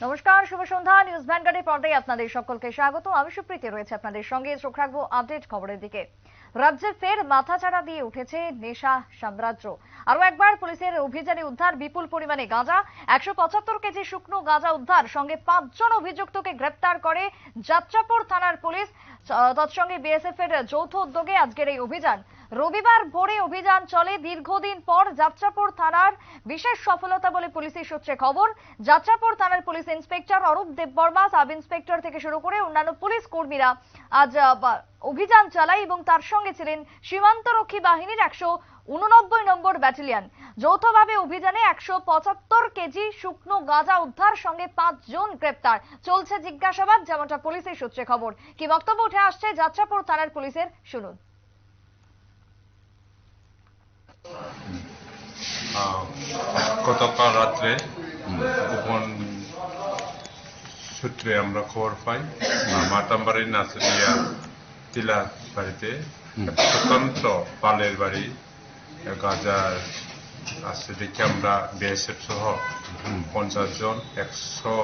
নমস্কার, শুভ সন্ধ্যা। নিউজ ভ্যানগার্ডের পর্দায় আপনাদের সকলকে স্বাগত। আমি সুপ্রীতি, রয়েছে আপনাদের সঙ্গে। চোখ রাখব আপডেট খবরের দিকে। রাজ্যে ফের মাথাচাড়া দিয়ে উঠেছে নেশা সাম্রাজ্য। আরও একবার পুলিশের অভিযানে উদ্ধার, বিপুল পরিমাণে গাঁজা। একশো পঁচাত্তর কেজি শুকনো গাঁজা উদ্ধার। সঙ্গে পাঁচজন অভিযুক্তকে গ্রেপ্তার করে যাত্রাপুর থানার পুলিশ। তৎসঙ্গে বিএসএফ এর যৌথ উদ্যোগে আজকের এই অভিযান। রবিবার ভোরে অভিযান চলে। দীর্ঘদিন পর যাত্রাপুর থানার বিশেষ সফলতা বলে পুলিশের সূত্রে খবর। যাত্রাপুর থানার police inspector Arup Debbarma, sub inspector থেকে শুরু করে অন্যান্য পুলিশ কর্মীরা আজ অভিযান চালায় এবং তার সঙ্গে ছিলেন সীমান্তরক্ষী বাহিনীর একশো উননব্বই নম্বর ব্যাটালিয়ন। যৌথভাবে অভিযানে একশো পঁচাত্তর কেজি শুকনো গাঁজা উদ্ধার সঙ্গে পাঁচজন গ্রেপ্তার। চলছে জিজ্ঞাসাবাদ, যেমনটা পুলিশের সূত্রে খবর। কি বক্তব্য উঠে আসছে যাত্রাপুর থানার পুলিশের শুনুন। গতকাল রাত্রে গোপন সূত্রে আমরা খবর পাই মাতামবাড়ি নাচরিয়া তিলা বাড়িতে স্বতন্ত্র পালের বাড়ি গাজার আছে দেখে আমরা বিএসএফ সহ পঞ্চাশ জন একশো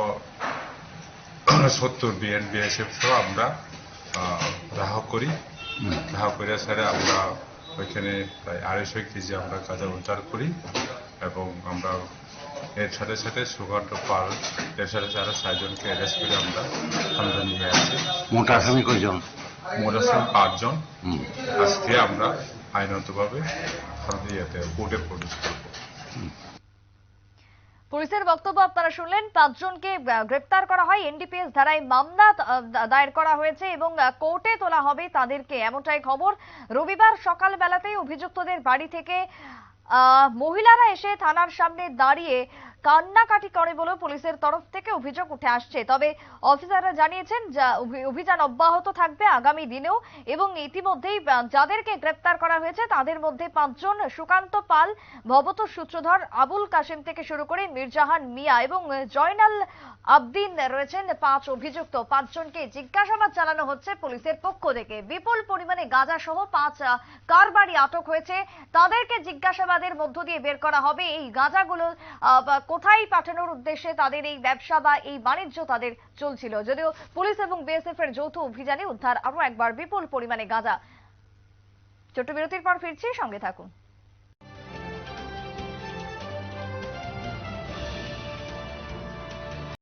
সত্তর বিএন বিএসএফ সহ আমরা রাহ করি। রাহ করে স্যারে আমরা ওইখানে প্রায় আড়াইশো কেজি আমরা গাঁজা উদ্ধার করি এবং আমরা এর সাথে সাথে সুগন্ধ পাল এর সাথে সাথে ছয়জনকে অ্যারেস্ট করে আমরা থানাতে নিয়ে আসি। মোট আসামি কয়জন? মোট আসামি পাঁচজন। আজকে আমরা আইনতভাবে কোর্টে প্রডিউস করব। পুলিশের বক্তব্য আপনারা শুনলেন, পাঁচজনকে গ্রেপ্তার করা হয় এনডিপিএস ধারায় মামলা দায়ের করা হয়েছে এবং কোর্টে তোলা হবে তাদেরকে। এমনটাই খবর রবিবার সকালবেলাতেই অভিযুক্তদের বাড়ি থেকে মহিলারা এসে থানার সামনে দাঁড়িয়ে কান্নাকাটি করে বলে পুলিশের তরফ থেকে অভিযোগ উঠে আসছে। তবে অফিসাররা জানিয়েছেন, যা অভি- অভিযান অব্যাহত থাকবে আগামী দিনেও এবং ইতিমধ্যেই যাদেরকে গ্রেপ্তার করা হয়েছে তাদের মধ্যে পাঁচজন সুকান্ত পাল ভবত সূত্রধর, আবুল কাশেম থেকে শুরু করে মির্জাহান মিয়া এবং জয়নাল আবদিন রয়েছেন পাঁচ অভিযুক্ত, পাঁচজনকে জিজ্ঞাসাবাদ চালানো হচ্ছে পুলিশের পক্ষ থেকে। বিপুল পরিমাণে গাঁজা সহ পাঁচ কারবারি আটক হয়েছে। তাদেরকে জিজ্ঞাসাবাদের মধ্য দিয়ে বের করা হবে। এই গাঁজাগুলো কোথায় পাঠানোর উদ্দেশ্যে তাদের এই ব্যবসা বা এই বাণিজ্য তাদের চলছিল। যদিও পুলিশ এবং বিএসএফ এর যৌথ অভিযানে উদ্ধার আরও একবার বিপুল পরিমাণে গাঁজা। ছোট্ট বিরতির পর ফিরছি, সঙ্গে থাকুন।